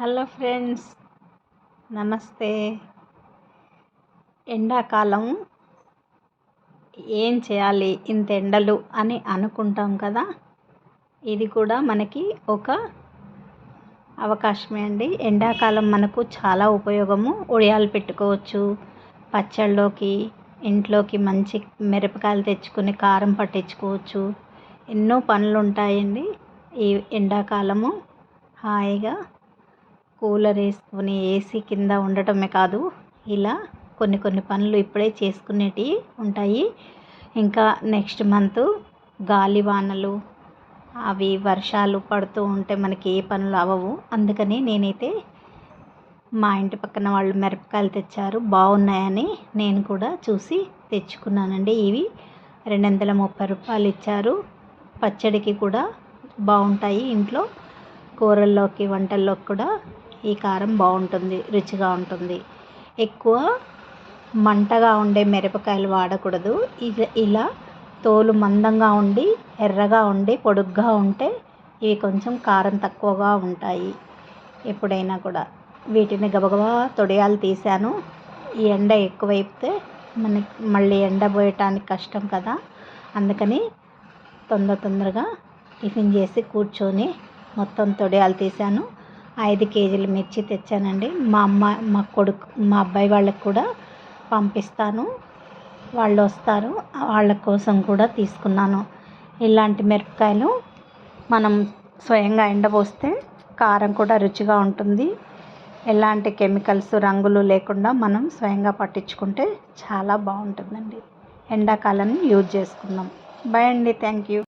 Hello friends నమస్తే. ఎండాకాలం ఏం చేయాలి ఇంత ఎండలు అని అనుకుంటాం కదా? ఇది కూడా మనకి ఒక అవకాశమే అండి. ఎండాకాలం మనకు చాలా ఉపయోగము. ఉడియాలు పెట్టుకోవచ్చు పచ్చళ్ళలోకి ఇంట్లోకి మంచి మిరపకాయలు తెచ్చుకొని కారం పట్టించుకోవచ్చు. ఎన్నో పనులు ఉంటాయండి ఈ ఎండాకాలము. హాయిగా కూలర్ వేసుకొని ఏసీ కింద ఉండటమే కాదు ఇలా కొన్ని కొన్ని పనులు ఇప్పుడే చేసుకునేటివి ఉంటాయి. ఇంకా నెక్స్ట్ మంత్ గాలి వానలు అవి వర్షాలు పడుతూ ఉంటే మనకి ఏ పనులు అవ్వవు. అందుకని నేనైతే మా ఇంటి పక్కన వాళ్ళు మిరపకాయలు తెచ్చారు బాగున్నాయని నేను కూడా చూసి తెచ్చుకున్నానండి. ఇవి రెండు వందల ముప్పై రూపాయలు ఇచ్చారు. పచ్చడికి కూడా బాగుంటాయి ఇంట్లో. కూరల్లోకి వంటల్లోకి కూడా ఈ కారం బాగుంటుంది రుచిగా ఉంటుంది. ఎక్కువ మంటగా ఉండే మిరపకాయలు వాడకూడదు. ఇది ఇలా తోలు మందంగా ఉండి ఎర్రగా ఉండి పొడుగ్గా ఉంటే ఇవి కొంచెం కారం తక్కువగా ఉంటాయి. ఎప్పుడైనా కూడా. వీటిని గబగబా తొడియాలు తీసాను ఈ ఎండ ఎక్కువైతే మనకి మళ్ళీ ఎండ పోయటానికి కష్టం కదా. అందుకని తొందర తొందరగా టిఫిన్ చేసి కూర్చొని మొత్తం తొడియాలు తీసాను ఐదు కేజీలు మిర్చి తెచ్చానండి. మా అమ్మ మా కొడుకు మా అబ్బాయి వాళ్ళకి కూడా పంపిస్తాను. వాళ్ళు వస్తారు. వాళ్ళ కోసం కూడా తీసుకున్నాను. ఇలాంటి మిరపకాయలు మనం స్వయంగా ఎండబోస్తే కారం కూడా రుచిగా ఉంటుంది. ఎలాంటి కెమికల్స్ రంగులు లేకుండా మనం స్వయంగా పట్టించుకుంటే చాలా బాగుంటుందండి. ఎండాకాలం యూజ్ చేసుకుందాం. బాయ్ అండి. Thank you.